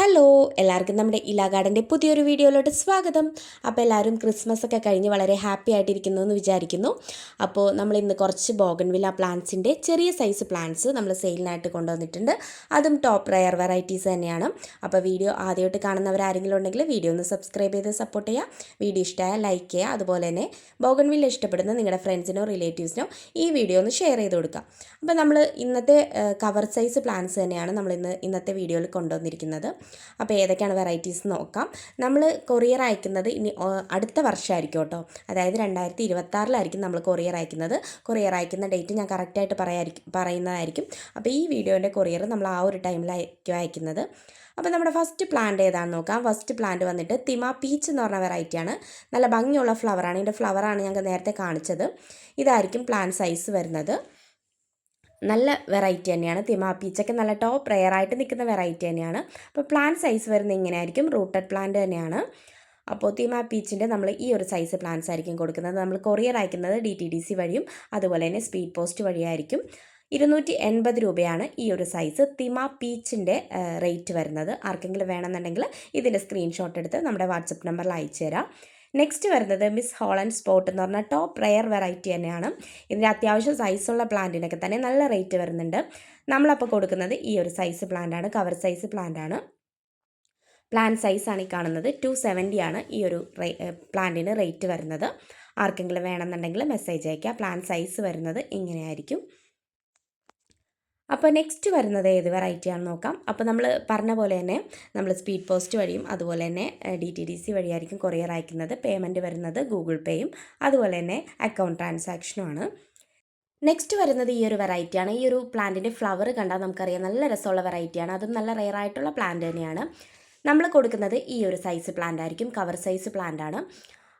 Hello എല്ലാവർക്കും നമ്മുടെ ഇലാ ഗാർഡന്റെ പുതിയൊരു വീഡിയോയിലോട്ട് സ്വാഗതം. അപ്പോൾ എല്ലാവരും ക്രിസ്മസ് ഒക്കെ കഴിഞ്ഞ് വളരെ ഹാപ്പി ആയിട്ടിരിക്കുന്നു എന്ന് വിചാരിക്കുന്നു. അപ്പോൾ നമ്മൾ ഇന്ന് കുറച്ച് ബോഗൻവില്ല പ്ലാന്റ്സിന്റെ ചെറിയ സൈസ് പ്ലാന്റ്സ് നമ്മൾ സെയിലിനായിട്ട് കൊണ്ടുവന്നിട്ടുണ്ട്. അതും ടോപ്പ് റയർ വെറൈറ്റീസ് തന്നെയാണ്. അപ്പോൾ വീഡിയോ ആദ്യമായിട്ട് കാണുന്നവരാരെങ്കിലും ഉണ്ടെങ്കിൽ വീഡിയോ ഒന്ന് സബ്സ്ക്രൈബ് ചെയ്ത് സപ്പോർട്ട് ചെയ്യുക. വീഡിയോ ഇഷ്ടമായാൽ ലൈക്ക് ചെയ്യുക. അതുപോലെ തന്നെ ബോഗൻവില്ല ഇഷ്ടപ്പെടുന്ന നിങ്ങളുടെ ഫ്രണ്ട്സിനോ റിലേറ്റീവ്സിനോ ഈ വീഡിയോ ഒന്ന് ഷെയർ ചെയ്ത് കൊടുക്കുക. അപ്പോൾ നമ്മൾ ഇന്നത്തെ കവർ സൈസ് പ്ലാന്റ്സ് തന്നെയാണ് നമ്മൾ ഇന്ന് ഇന്നത്തെ വീഡിയോയിൽ കൊണ്ടുവന്നിരിക്കുന്നത്. അപ്പോൾ ഏതൊക്കെയാണ് വെറൈറ്റീസ് നോക്കാം. നമ്മൾ കൊറിയർ അയക്കുന്നത് ഇനി അടുത്ത വർഷമായിരിക്കും കേട്ടോ. അതായത് രണ്ടായിരത്തി ഇരുപത്താറിലായിരിക്കും നമ്മൾ കൊറിയർ അയക്കുന്നത്. കൊറിയർ അയക്കുന്ന ഡേറ്റ് ഞാൻ കറക്റ്റായിട്ട് പറയായിരിക്കും പറയുന്നതായിരിക്കും. അപ്പോൾ ഈ വീഡിയോന്റെ കൊറിയർ നമ്മൾ ആ ഒരു ടൈമിലായിരിക്കും അയക്കുന്നത്. അപ്പോൾ നമ്മുടെ ഫസ്റ്റ് പ്ലാന്റ് ഏതാണെന്ന് നോക്കാം. ഫസ്റ്റ് പ്ലാന്റ് വന്നിട്ട് തിമ പീച്ച് എന്ന് പറഞ്ഞ വെറൈറ്റിയാണ്. നല്ല ഭംഗിയുള്ള ഫ്ലവറാണ്. ഇതിന്റെ ഫ്ലവറാണ് ഞങ്ങൾക്ക് നേരത്തെ കാണിച്ചത്. ഇതായിരിക്കും പ്ലാന്റ് സൈസ് വരുന്നത്. നല്ല വെറൈറ്റി തന്നെയാണ്. തിമാപ്പീച്ചൊക്കെ പീച്ചൊക്കെ നല്ല ടോപ്പ് റെയറായിട്ട് നിൽക്കുന്ന വെറൈറ്റി തന്നെയാണ്. അപ്പോൾ പ്ലാന്റ് സൈസ് വരുന്നത് ഇങ്ങനെയായിരിക്കും. റൂട്ടഡ് പ്ലാന്റ് തന്നെയാണ്. അപ്പോൾ തിമ പീച്ചിന്റെ നമ്മൾ ഈ ഒരു സൈസ് പ്ലാന്റ്സ് ആയിരിക്കും കൊടുക്കുന്നത്. നമ്മൾ കൊറിയർ അയക്കുന്നത് ഡി ടി ഡി സി വഴിയും അതുപോലെ തന്നെ സ്പീഡ് പോസ്റ്റ് വഴിയായിരിക്കും. ഇരുന്നൂറ്റി എൺപത് രൂപയാണ് ഈ ഒരു സൈസ് തിമ പീച്ചിന്റെ റേറ്റ് വരുന്നത്. ആർക്കെങ്കിലും വേണമെന്നുണ്ടെങ്കിൽ ഇതിന്റെ സ്ക്രീൻഷോട്ട് എടുത്ത് നമ്മുടെ വാട്സപ്പ് നമ്പറിൽ അയച്ചു തരാം നെക്സ്റ്റ് വരുന്നത് മിസ് ഹോളൻഡ് സ്പോട്ട് എന്ന് പറഞ്ഞാൽ ടോപ്പ് റയർ വെറൈറ്റി തന്നെയാണ്. ഇതിന്റെ അത്യാവശ്യം സൈസുള്ള പ്ലാന്റിനൊക്കെ തന്നെ നല്ല റേറ്റ് വരുന്നുണ്ട്. നമ്മളപ്പോൾ കൊടുക്കുന്നത് ഈ ഒരു സൈസ് പ്ലാന്റാണ് കവർ സൈസ് പ്ലാന്റാണ് പ്ലാൻ സൈസാണ് ഈ കാണുന്നത്. ടു സെവന്റി ആണ് ഈ ഒരു പ്ലാന്റിന് റേറ്റ് വരുന്നത്. ആർക്കെങ്കിലും വേണമെന്നുണ്ടെങ്കിൽ മെസ്സേജ് അയയ്ക്കുക പ്ലാൻ സൈസ് വരുന്നത് ഇങ്ങനെയായിരിക്കും അപ്പോൾ നെക്സ്റ്റ് വരുന്നത് ഏത് വെറൈറ്റി ആണെന്ന് നോക്കാം. അപ്പോൾ നമ്മൾ പറഞ്ഞ പോലെ തന്നെ നമ്മൾ സ്പീഡ് പോസ്റ്റ് വഴിയും അതുപോലെ തന്നെ ഡി ടി ഡി സി വഴിയായിരിക്കും കൊറിയർ അയക്കുന്നത്. പേയ്മെന്റ് വരുന്നത് ഗൂഗിൾ പേയും അതുപോലെ തന്നെ അക്കൗണ്ട് ട്രാൻസാക്ഷനുമാണ് നെക്സ്റ്റ് വരുന്നത് ഈ ഒരു വെറൈറ്റിയാണ് ഈ ഒരു പ്ലാന്റിന്റെ ഫ്ലവർ കണ്ടാൽ നമുക്കറിയാം നല്ല രസമുള്ള വെറൈറ്റിയാണ് അതും നല്ല റെയർ ആയിട്ടുള്ള പ്ലാന്റ് തന്നെയാണ്. നമ്മൾ കൊടുക്കുന്നത് ഈ ഒരു സൈസ് പ്ലാന്റ് ആയിരിക്കും. കവർ സൈസ് പ്ലാന്റ് ആണ്.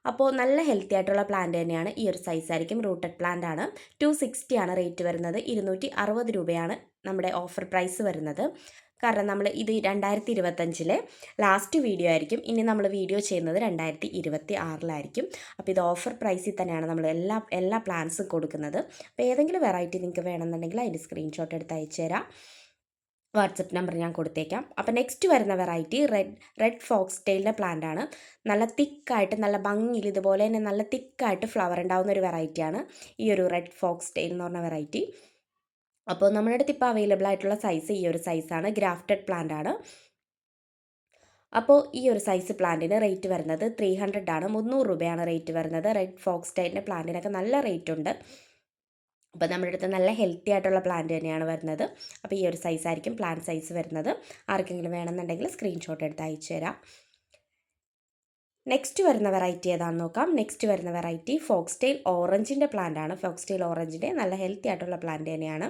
അപ്പോൾ നല്ല ഹെൽത്തി ആയിട്ടുള്ള പ്ലാന്റ് തന്നെയാണ് ഈ ഒരു സൈസ് ആയിരിക്കും. റൂട്ടഡ് പ്ലാന്റ് ആണ്. ടു ആണ് റേറ്റ് വരുന്നത്. ഇരുന്നൂറ്റി രൂപയാണ് നമ്മുടെ ഓഫർ പ്രൈസ് വരുന്നത്. കാരണം നമ്മൾ ഇത് രണ്ടായിരത്തി ഇരുപത്തഞ്ചിലെ ലാസ്റ്റ് വീഡിയോ ആയിരിക്കും. ഇനി നമ്മൾ വീഡിയോ ചെയ്യുന്നത് രണ്ടായിരത്തി ഇരുപത്തി ആറിലായിരിക്കും അപ്പോൾ ഇത് ഓഫർ പ്രൈസിൽ തന്നെയാണ് നമ്മൾ എല്ലാ എല്ലാ പ്ലാൻസും കൊടുക്കുന്നത്. അപ്പോൾ ഏതെങ്കിലും വെറൈറ്റി നിങ്ങൾക്ക് വേണമെന്നുണ്ടെങ്കിൽ അതിന്റെ സ്ക്രീൻഷോട്ട് എടുത്ത് അയച്ചു തരാം വാട്സപ്പ് നമ്പർ ഞാൻ കൊടുത്തേക്കാം. അപ്പോൾ നെക്സ്റ്റ് വരുന്ന വെറൈറ്റി റെഡ് റെഡ് ഫോക്സ് ടെയിലിന്റെ പ്ലാന്റ് ആണ്. നല്ല തിക്കായിട്ട് നല്ല ഭംഗിയിൽ ഇതുപോലെ തന്നെ നല്ല തിക്കായിട്ട് ഫ്ലവർ ഉണ്ടാകുന്ന ഒരു വെറൈറ്റിയാണ് ഈ ഒരു റെഡ് ഫോക്സ് ടെയിൽ എന്ന് പറഞ്ഞ വെറൈറ്റി അപ്പോൾ നമ്മുടെ അടുത്ത് ഇപ്പോൾ അവൈലബിൾ ആയിട്ടുള്ള സൈസ് ഈ ഒരു സൈസാണ് ഗ്രാഫ്റ്റഡ് പ്ലാന്റ് ആണ്. അപ്പോൾ ഈ ഒരു സൈസ് പ്ലാന്റിന് റേറ്റ് വരുന്നത് ത്രീ ഹൺഡ്രഡ് ആണ്. മുന്നൂറ് രൂപയാണ് റേറ്റ് വരുന്നത് റെഡ് ഫോക്സ് ടൈലിന്റെ പ്ലാന്റിനൊക്കെ നല്ല റേറ്റ് ഉണ്ട്. അപ്പോൾ നമ്മുടെ അടുത്ത് നല്ല ഹെൽത്തി ആയിട്ടുള്ള പ്ലാന്റ് തന്നെയാണ് വരുന്നത്. അപ്പോൾ ഈ ഒരു സൈസ് ആയിരിക്കും പ്ലാന്റ് സൈസ് വരുന്നത്. ആർക്കെങ്കിലും വേണമെന്നുണ്ടെങ്കിൽ സ്ക്രീൻഷോട്ട് എടുത്ത് അയച്ചു തരാം. നെക്സ്റ്റ് വരുന്ന വെറൈറ്റി ഏതാണെന്ന് നോക്കാം. നെക്സ്റ്റ് വരുന്ന വെറൈറ്റി ഫോക്സ് ടൈൽ ഓറഞ്ചിന്റെ പ്ലാന്റ് ആണ്. ടൈൽ ഓറഞ്ചിന്റെ നല്ല ഹെൽത്തി ആയിട്ടുള്ള പ്ലാന്റ് തന്നെയാണ്.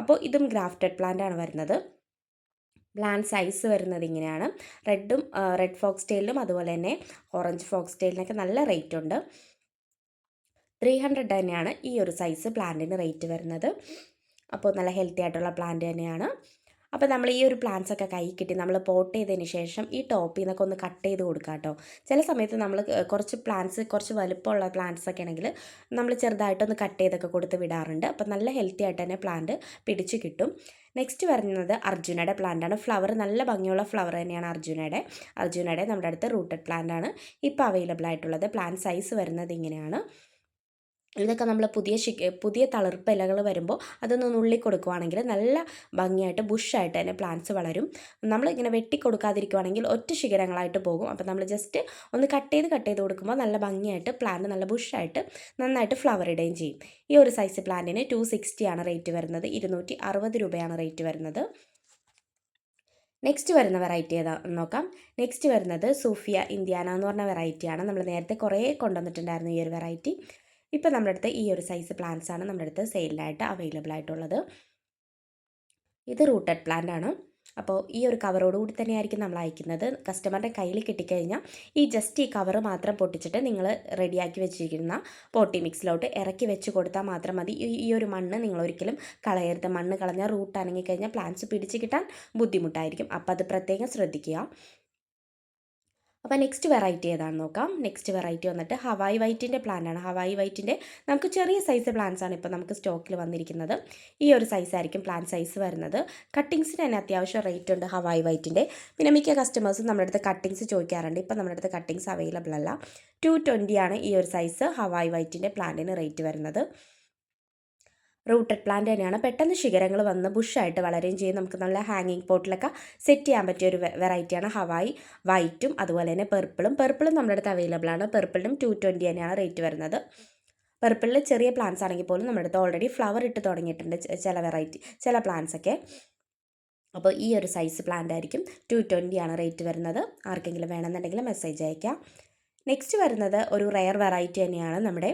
അപ്പോൾ ഇതും ഗ്രാഫ്റ്റഡ് പ്ലാന്റ് ആണ് വരുന്നത്. പ്ലാന്റ് സൈസ് വരുന്നത് ഇങ്ങനെയാണ്. റെഡും റെഡ് ഫോക്സ് ടൈലിലും അതുപോലെ തന്നെ ഓറഞ്ച് ഫോക്സ് ടൈലിനൊക്കെ നല്ല റേറ്റ് ഉണ്ട്. ത്രീ ഹൺഡ്രഡ് തന്നെയാണ് ഈ ഒരു സൈസ് പ്ലാന്റിന് റേറ്റ് വരുന്നത്. അപ്പോൾ നല്ല ഹെൽത്തി ആയിട്ടുള്ള പ്ലാന്റ് തന്നെയാണ്. അപ്പോൾ നമ്മൾ ഈ ഒരു പ്ലാന്റ്സ് ഒക്കെ കൈ കിട്ടി നമ്മൾ പോട്ട് ചെയ്തതിന് ശേഷം ഈ ടോപ്പിൽ നിന്നൊക്കെ ഒന്ന് കട്ട് ചെയ്ത് കൊടുക്കുക കേട്ടോ. ചില സമയത്ത് നമ്മൾ കുറച്ച് പ്ലാന്റ്സ് കുറച്ച് വലുപ്പമുള്ള പ്ലാന്റ്സ് ഒക്കെ ആണെങ്കിൽ നമ്മൾ ചെറുതായിട്ടൊന്ന് കട്ട് ചെയ്തൊക്കെ കൊടുത്ത് വിടാറുണ്ട്. അപ്പോൾ നല്ല ഹെൽത്തി ആയിട്ട് തന്നെ പ്ലാന്റ് പിടിച്ച് കിട്ടും. നെക്സ്റ്റ് വരുന്നത് അർജുനയുടെ പ്ലാന്റാണ് ഫ്ലവർ നല്ല ഭംഗിയുള്ള ഫ്ലവർ തന്നെയാണ് അർജുനയുടെ. അർജുനയുടെ നമ്മുടെ അടുത്ത് റൂട്ടഡ് പ്ലാന്റ് ആണ്. ഇപ്പോൾ അവൈലബിൾ ആയിട്ടുള്ളത് പ്ലാന്റ് സൈസ് വരുന്നത് ഇങ്ങനെയാണ്. ഇതൊക്കെ നമ്മൾ പുതിയ ശി പുതിയ തളിർപ്പ് ഇലകൾ വരുമ്പോൾ അതൊന്ന് നുള്ളി കൊടുക്കുവാണെങ്കിൽ നല്ല ഭംഗിയായിട്ട് ബുഷായിട്ട് തന്നെ പ്ലാന്റ്സ് വളരും. നമ്മൾ ഇങ്ങനെ വെട്ടി കൊടുക്കാതിരിക്കുവാണെങ്കിൽ ഒറ്റ ശിഖരങ്ങളായിട്ട് പോകും. അപ്പോൾ നമ്മൾ ജസ്റ്റ് ഒന്ന് കട്ട് ചെയ്ത് കട്ട് ചെയ്ത് കൊടുക്കുമ്പോൾ നല്ല ഭംഗിയായിട്ട് പ്ലാന്റ് നല്ല ബുഷായിട്ട് നന്നായിട്ട് ഫ്ലവർ ഇടുകയും ചെയ്യും. ഈ ഒരു സൈസ് പ്ലാന്റിന് ടു ആണ് റേറ്റ് വരുന്നത്. ഇരുന്നൂറ്റി രൂപയാണ് റേറ്റ് വരുന്നത്. നെക്സ്റ്റ് വരുന്ന വെറൈറ്റി ഏതാ? നോക്കാം. നെക്സ്റ്റ് വരുന്നത് സൂഫിയ ഇന്ത്യാന എന്ന് പറഞ്ഞ വെറൈറ്റിയാണ്. നമ്മൾ നേരത്തെ കുറേ കൊണ്ടുവന്നിട്ടുണ്ടായിരുന്നു ഈ ഒരു വെറൈറ്റി. ഇപ്പോൾ നമ്മുടെ അടുത്ത് ഈ ഒരു സൈസ് പ്ലാന്റ്സ് ആണ് നമ്മുടെ അടുത്ത് സെയിലിനായിട്ട് അവൈലബിൾ ആയിട്ടുള്ളത്. ഇത് റൂട്ടഡ് പ്ലാന്റ് ആണ്. അപ്പോൾ ഈ ഒരു കവറോട് കൂടി തന്നെയായിരിക്കും നമ്മൾ അയക്കുന്നത്. കസ്റ്റമറുടെ കയ്യിൽ കിട്ടിക്കഴിഞ്ഞാൽ ഈ ജസ്റ്റ് ഈ കവർ മാത്രം പൊട്ടിച്ചിട്ട് നിങ്ങൾ റെഡിയാക്കി വെച്ചിരിക്കുന്ന പോട്ടി മിക്സിലോട്ട് ഇറക്കി വെച്ച് കൊടുത്താൽ മാത്രം മതി. ഈ ഒരു മണ്ണ് നിങ്ങൾ ഒരിക്കലും കളയരുത്. മണ്ണ് കളഞ്ഞാൽ റൂട്ട് അനങ്ങിക്കഴിഞ്ഞാൽ പ്ലാന്റ്സ് പിടിച്ച് കിട്ടാൻ ബുദ്ധിമുട്ടായിരിക്കും. അപ്പോൾ അത് പ്രത്യേകം ശ്രദ്ധിക്കുക. അപ്പോൾ നെക്സ്റ്റ് വെറൈറ്റി ഏതാണെന്ന് നോക്കാം. നെക്സ്റ്റ് വെറൈറ്റി വന്നിട്ട് ഹവായി വൈറ്റിന്റെ ആണ്. ഹവായി വൈറ്റിന്റെ നമുക്ക് ചെറിയ സൈസ് പ്ലാന്റ്സ് ആണ് ഇപ്പോൾ നമുക്ക് സ്റ്റോക്കിൽ വന്നിരിക്കുന്നത്. ഈ ഒരു സൈസ് ആയിരിക്കും പ്ലാൻ സൈസ് വരുന്നത്. കട്ടിങ്സിന് തന്നെ അത്യാവശ്യം റേറ്റ് ഉണ്ട് ഹവായി വൈറ്റിന്റെ പിന്നെ മിക്ക കസ്റ്റമേഴ്സും നമ്മുടെ അടുത്ത് കട്ടിങ്സ് ചോദിക്കാറുണ്ട്. ഇപ്പോൾ നമ്മുടെ അടുത്ത് കട്ടിങ്സ് അവൈലബിൾ അല്ല. ടു ആണ് ഈ ഒരു സൈസ് ഹവായി വൈറ്റിന്റെ പ്ലാന്റിന് റേറ്റ് വരുന്നത്. റൂട്ടഡ് പ്ലാന്റ് തന്നെയാണ്. പെട്ടെന്ന് ശിഖരങ്ങൾ വന്ന് ബുഷായിട്ട് വളരുകയും ചെയ്യും. നമുക്ക് നല്ല ഹാങ്ങിങ് പോട്ടിലൊക്കെ സെറ്റ് ചെയ്യാൻ പറ്റിയ ഒരു വെറൈറ്റിയാണ് ഹവായി. വൈറ്റും അതുപോലെ തന്നെ പെർപ്പിളും പെർപ്പിളും നമ്മുടെ അടുത്ത് അവൈലബിൾ ആണ്. പെർപ്പിളിനും ടു ട്വന്റി തന്നെയാണ് റേറ്റ് വരുന്നത്. പെർപ്പിളിൽ ചെറിയ പ്ലാന്റ്സ് ആണെങ്കിൽ പോലും നമ്മുടെ അടുത്ത് ഓൾറെഡി ഫ്ലവർ ഇട്ട് തുടങ്ങിയിട്ടുണ്ട് ചില വെറൈറ്റി ചില പ്ലാന്റ്സ് ഒക്കെ. അപ്പോൾ ഈ ഒരു സൈസ് പ്ലാന്റ് ആയിരിക്കും ടു ട്വന്റി ആണ് റേറ്റ് വരുന്നത്. ആർക്കെങ്കിലും വേണമെന്നുണ്ടെങ്കിൽ മെസ്സേജ് അയക്കാം. നെക്സ്റ്റ് വരുന്നത് ഒരു റെയർ വെറൈറ്റി തന്നെയാണ് നമ്മുടെ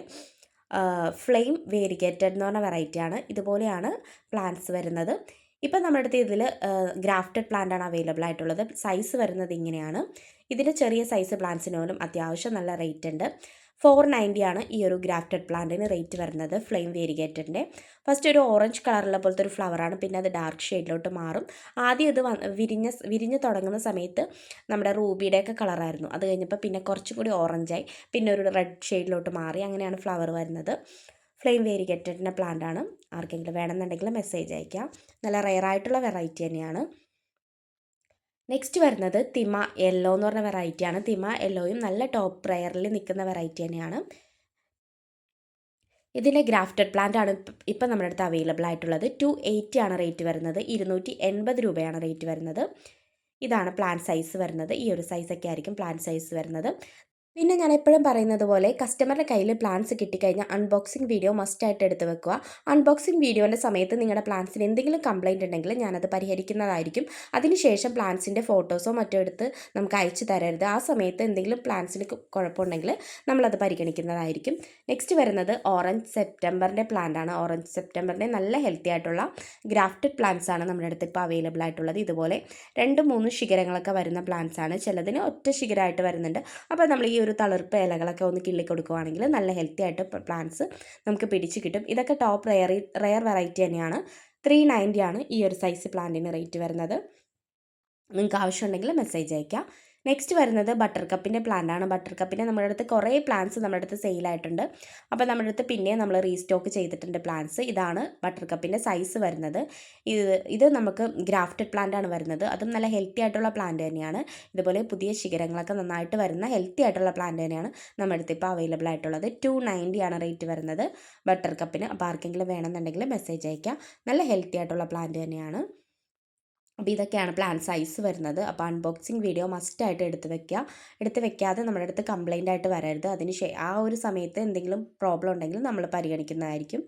ഫ്ലെയിം വേരിഗേറ്റഡ് എന്ന് പറഞ്ഞ വെറൈറ്റിയാണ് ഇതുപോലെയാണ് പ്ലാന്റ്സ് വരുന്നത്. ഇപ്പം നമ്മുടെ അടുത്ത് ഇതിൽ ഗ്രാഫ്റ്റഡ് പ്ലാന്റ് ആണ് അവൈലബിൾ ആയിട്ടുള്ളത്. സൈസ് വരുന്നത് ഇങ്ങനെയാണ്. ഇതിന്റെ ചെറിയ സൈസ് പ്ലാന്റ്സിന് പോലും അത്യാവശ്യം നല്ല റേറ്റ് ഉണ്ട്. ഫോർ ആണ് ഈ ഒരു ഗ്രാഫ്റ്റഡ് പ്ലാന്റിന് റേറ്റ് വരുന്നത് ഫ്ലെയിം വേരിഗേറ്റഡിന്റെ ഫസ്റ്റ് ഒരു ഓറഞ്ച് കളറുള്ള പോലത്തെ ഒരു ഫ്ലവറാണ് പിന്നെ അത് ഡാർക്ക് ഷെയ്ഡിലോട്ട് മാറും. ആദ്യം ഇത് വിരിഞ്ഞ വിരിഞ്ഞ് തുടങ്ങുന്ന സമയത്ത് നമ്മുടെ റൂബിയുടെയൊക്കെ കളറായിരുന്നു അത് കഴിഞ്ഞപ്പോൾ പിന്നെ കുറച്ചും കൂടി ഓറഞ്ചായി പിന്നെ ഒരു റെഡ് ഷെയ്ഡിലോട്ട് മാറി അങ്ങനെയാണ് ഫ്ലവർ വരുന്നത്. ഫ്ലെയിം വേരിഗേറ്റഡിന്റെ പ്ലാന്റ് ആണ്. ആർക്കെങ്കിലും വേണമെന്നുണ്ടെങ്കിൽ മെസ്സേജ് അയക്കാം. നല്ല റെയർ ആയിട്ടുള്ള വെറൈറ്റി തന്നെയാണ്. നെക്സ്റ്റ് വരുന്നത് തിമ യെല്ലോ എന്ന് പറഞ്ഞ വെറൈറ്റിയാണ് തിമ യെല്ലോയും നല്ല ടോപ്പ് പ്രയറിൽ നിൽക്കുന്ന വെറൈറ്റി തന്നെയാണ്. ഇതിന്റെ ഗ്രാഫ്റ്റഡ് പ്ലാന്റ് ആണ് ഇപ്പം നമ്മുടെ അടുത്ത് അവൈലബിൾ ആയിട്ടുള്ളത്. ടു എയ്റ്റി ആണ് റേറ്റ് വരുന്നത്. ഇരുന്നൂറ്റി എൺപത് രൂപയാണ് റേറ്റ് വരുന്നത്. ഇതാണ് പ്ലാന്റ് സൈസ് വരുന്നത്. ഈ ഒരു സൈസൊക്കെ ആയിരിക്കും പ്ലാന്റ് സൈസ് വരുന്നത്. പിന്നെ ഞാൻ എപ്പോഴും പറയുന്നത് പോലെ കസ്റ്റമറുടെ കയ്യിൽ പ്ലാൻസ് കിട്ടിക്കഴിഞ്ഞാൽ അൺബോക്സിംഗ് വീഡിയോ മസ്റ്റായിട്ട് എടുത്ത് വെക്കുക. അൺബോക്സിംഗ് വീഡിയോന്റെ സമയത്ത് നിങ്ങളുടെ പ്ലാൻസിന് എന്തെങ്കിലും കംപ്ലയിന്റ് ഉണ്ടെങ്കിൽ ഞാനത് പരിഹരിക്കുന്നതായിരിക്കും. അതിനുശേഷം പ്ലാൻസിന്റെ ഫോട്ടോസോ മറ്റോ എടുത്ത് നമുക്ക് അയച്ചു തരരുത്. ആ സമയത്ത് എന്തെങ്കിലും പ്ലാൻസിന് കുഴപ്പമുണ്ടെങ്കിൽ നമ്മളത് പരിഗണിക്കുന്നതായിരിക്കും. നെക്സ്റ്റ് വരുന്നത് ഓറഞ്ച് സെപ്റ്റംബറിന്റെ ആണ്. ഓറഞ്ച് സെപ്റ്റംബറിന്റെ നല്ല ഹെൽത്തി ആയിട്ടുള്ള ഗ്രാഫ്റ്റഡ് പ്ലാന്റ്സ് ആണ് നമ്മുടെ അടുത്ത് ഇപ്പോൾ അവൈലബിൾ ആയിട്ടുള്ളത്. ഇതുപോലെ രണ്ട് മൂന്ന് ശിഖരങ്ങളൊക്കെ വരുന്ന പ്ലാന്റ്സ് ആണ്. ചിലതിന് ഒറ്റ ശിഖരമായിട്ട് വരുന്നുണ്ട്. അപ്പോൾ നമ്മൾ ഈ ഒരു തളിർപ്പ് ഇലകളൊക്കെ ഒന്ന് കിള്ളി കൊടുക്കുകയാണെങ്കിൽ നല്ല ഹെൽത്തി ആയിട്ട് പ്ലാന്റ്സ് നമുക്ക് പിടിച്ച് കിട്ടും. ഇതൊക്കെ ടോപ്പ് റെയർ റെയർ വെറൈറ്റി തന്നെയാണ്. ത്രീ നയന്റി ആണ് ഈ ഒരു സൈസ് പ്ലാന്റിന് റേറ്റ് വരുന്നത്. നിങ്ങൾക്ക് ആവശ്യമുണ്ടെങ്കിൽ മെസ്സേജ് അയക്കാം. നെക്സ്റ്റ് വരുന്നത് ബട്ടർ കപ്പിന്റെ പ്ലാന്റാണ് ബട്ടർ കപ്പിന്റെ നമ്മുടെ അടുത്ത് കുറേ പ്ലാന്റ്സ് നമ്മുടെ അടുത്ത് സെയിലായിട്ടുണ്ട് അപ്പോൾ നമ്മുടെ അടുത്ത് പിന്നെ നമ്മൾ റീസ്റ്റോക്ക് ചെയ്തിട്ടുണ്ട് പ്ലാന്റ്സ് ഇതാണ് ബട്ടർ കപ്പിന്റെ സൈസ് വരുന്നത്. ഇത് ഇത് നമുക്ക് ഗ്രാഫ്റ്റഡ് പ്ലാന്റ് ആണ് വരുന്നത്. അതും നല്ല ഹെൽത്തി ആയിട്ടുള്ള പ്ലാന്റ് തന്നെയാണ്. ഇതുപോലെ പുതിയ ശിഖരങ്ങളൊക്കെ നന്നായിട്ട് വരുന്ന ഹെൽത്തി ആയിട്ടുള്ള പ്ലാന്റ് തന്നെയാണ് നമ്മുടെ അടുത്ത് ഇപ്പോൾ അവൈലബിൾ ആയിട്ടുള്ളത്. ടു ആണ് റേറ്റ് വരുന്നത് ബട്ടർ കപ്പിന് അപ്പോൾ ആർക്കെങ്കിലും വേണമെന്നുണ്ടെങ്കിൽ മെസ്സേജ് അയക്കാം. നല്ല ഹെൽത്തി ആയിട്ടുള്ള പ്ലാന്റ് തന്നെയാണ്. അപ്പോൾ ഇതൊക്കെയാണ് പ്ലാൻ സൈസ് വരുന്നത്. അപ്പോൾ അൺബോക്സിങ് വീഡിയോ മസ്റ്റായിട്ട് എടുത്ത് വെക്കുക എടുത്ത് വെക്കാതെ നമ്മുടെ അടുത്ത് കംപ്ലൈന്റ് ആയിട്ട് വരരുത്. അതിന് ആ ഒരു സമയത്ത് എന്തെങ്കിലും പ്രോബ്ലം ഉണ്ടെങ്കിൽ നമ്മൾ പരിഗണിക്കുന്നതായിരിക്കും.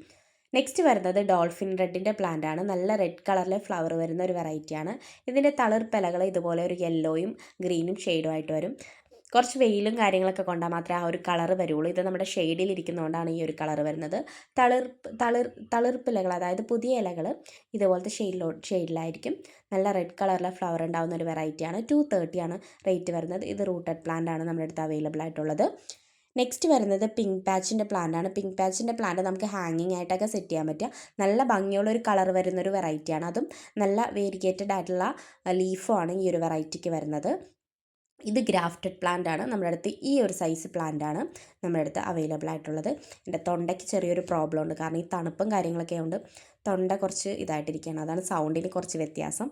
നെക്സ്റ്റ് വരുന്നത് ഡോൾഫിൻ റെഡിന്റെ പ്ലാന്റ് ആണ്. നല്ല റെഡ് കളറിലെ ഫ്ലവർ വരുന്ന ഒരു വെറൈറ്റിയാണ് ഇതിന്റെ തളിർപ്പിലകൾ ഇതുപോലെ ഒരു യെല്ലോയും ഗ്രീനും ഷെയ്ഡുമായിട്ട് വരും. കുറച്ച് വെയിലും കാര്യങ്ങളൊക്കെ കൊണ്ടാൽ മാത്രമേ ആ ഒരു കളർ വരുള്ളൂ. ഇത് നമ്മുടെ ഷെയ്ഡിൽ ഇരിക്കുന്നതുകൊണ്ടാണ് ഈ ഒരു കളർ വരുന്നത്. തളിർ തളിർ തളിർപ്പ് ഇലകൾ അതായത് പുതിയ ഇലകൾ ഇതുപോലത്തെ ഷെയ്ഡിലോ ഷെയ്ഡിലായിരിക്കും നല്ല റെഡ് കളറിലെ ഫ്ലവർ ഉണ്ടാകുന്ന ഒരു വെറൈറ്റിയാണ് ടു തേർട്ടിയാണ് റേറ്റ് വരുന്നത്. ഇത് റൂട്ടഡ് പ്ലാന്റ് ആണ് നമ്മുടെ അടുത്ത് അവൈലബിൾ ആയിട്ടുള്ളത്. നെക്സ്റ്റ് വരുന്നത് പിങ്ക് പാച്ചിന്റെ പ്ലാന്റ് ആണ്. പിങ്ക് പാച്ചിന്റെ പ്ലാന്റ് നമുക്ക് ഹാങ്ങിങ് ആയിട്ടൊക്കെ സെറ്റ് ചെയ്യാൻ പറ്റുക. നല്ല ഭംഗിയുള്ള ഒരു കളർ വരുന്ന ഒരു വെറൈറ്റിയാണ് അതും നല്ല വേരിഗേറ്റഡ് ആയിട്ടുള്ള ലീഫുമാണ് ഈ ഒരു വെറൈറ്റിക്ക് വരുന്നത്. ഇത് ഗ്രാഫ്റ്റഡ് പ്ലാന്റ് ആണ്. നമ്മുടെ അടുത്ത് ഈ ഒരു സൈസ് പ്ലാന്റ് ആണ് നമ്മുടെ അടുത്ത് അവൈലബിൾ ആയിട്ടുള്ളത്. എന്റെ തൊണ്ടയ്ക്ക് ചെറിയൊരു പ്രോബ്ലം ഉണ്ട്. കാരണം ഈ തണുപ്പും കാര്യങ്ങളൊക്കെ ഉണ്ട് തൊണ്ട കുറച്ച് ഇതായിട്ടിരിക്കുകയാണ്. അതാണ് സൗണ്ടിന് കുറച്ച് വ്യത്യാസം.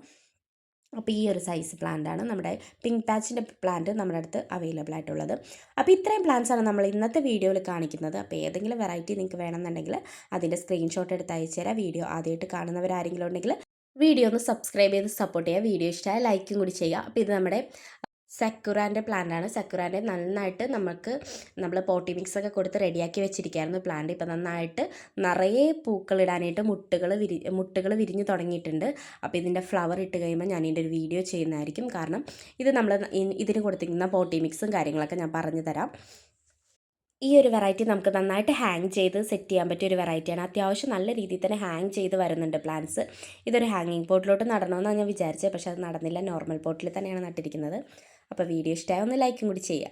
അപ്പോൾ ഈ ഒരു സൈസ് പ്ലാന്റ് ആണ് നമ്മുടെ പിങ്ക് പാച്ചിന്റെ പ്ലാന്റ് നമ്മുടെ അടുത്ത് അവൈലബിൾ ആയിട്ടുള്ളത്. അപ്പോൾ ഇത്രയും പ്ലാന്റ്സ് ആണ് നമ്മൾ ഇന്നത്തെ വീഡിയോയിൽ കാണിക്കുന്നത്. അപ്പോൾ ഏതെങ്കിലും വെറൈറ്റി നിങ്ങൾക്ക് വേണമെന്നുണ്ടെങ്കിൽ അതിന്റെ സ്ക്രീൻഷോട്ട് എടുത്ത് അയച്ചു തരാം. വീഡിയോ ആദ്യമായിട്ട് കാണുന്നവരാരെങ്കിലും ഉണ്ടെങ്കിൽ വീഡിയോ ഒന്ന് സബ്സ്ക്രൈബ് ചെയ്ത് സപ്പോർട്ട് ചെയ്യുക. വീഡിയോ ഇഷ്ടമായ ലൈക്കും കൂടി ചെയ്യുക. അപ്പോൾ ഇത് നമ്മുടെ സക്കുറാന്റെ പ്ലാന്റാണ്. സക്കുറാന്റെ നന്നായിട്ട് നമുക്ക് നമ്മൾ പോട്ടി മിക്സ് ഒക്കെ കൊടുത്ത് റെഡിയാക്കി വെച്ചിരിക്കുകയായിരുന്നു പ്ലാന്റ്. ഇപ്പം നന്നായിട്ട് നിറയെ പൂക്കളിടാനായിട്ട് മുട്ടുകൾ വിരി മുട്ടുകൾ വിരിഞ്ഞ് തുടങ്ങിയിട്ടുണ്ട്. അപ്പോൾ ഇതിന്റെ ഫ്ലവർ ഇട്ട് കഴിയുമ്പോൾ ഞാൻ ഇതിന്റെ ഒരു വീഡിയോ ചെയ്യുന്നതായിരിക്കും. കാരണം ഇത് നമ്മൾ ഇതിന് കൊടുത്തിരിക്കുന്ന പോട്ടി മിക്സും കാര്യങ്ങളൊക്കെ ഞാൻ പറഞ്ഞു തരാം. ഈ ഒരു വെറൈറ്റി നമുക്ക് നന്നായിട്ട് ഹാങ് ചെയ്ത് സെറ്റ് ചെയ്യാൻ പറ്റിയ ഒരു വെറൈറ്റിയാണ്. അത്യാവശ്യം നല്ല രീതിയിൽ തന്നെ ഹാങ് ചെയ്ത് വരുന്നുണ്ട് പ്ലാന്റ്സ്. ഇതൊരു ഹാങ്ങിങ് പോട്ടിലോട്ട് നടണമെന്നാണ് ഞാൻ വിചാരിച്ചത്. പക്ഷേ അത് നടന്നില്ല. നോർമൽ പോട്ടിൽ തന്നെയാണ് നട്ടിരിക്കുന്നത്. അപ്പോൾ വീഡിയോ ഇഷ്ടമായ ഒന്ന് ലൈക്കും കൂടി ചെയ്യാം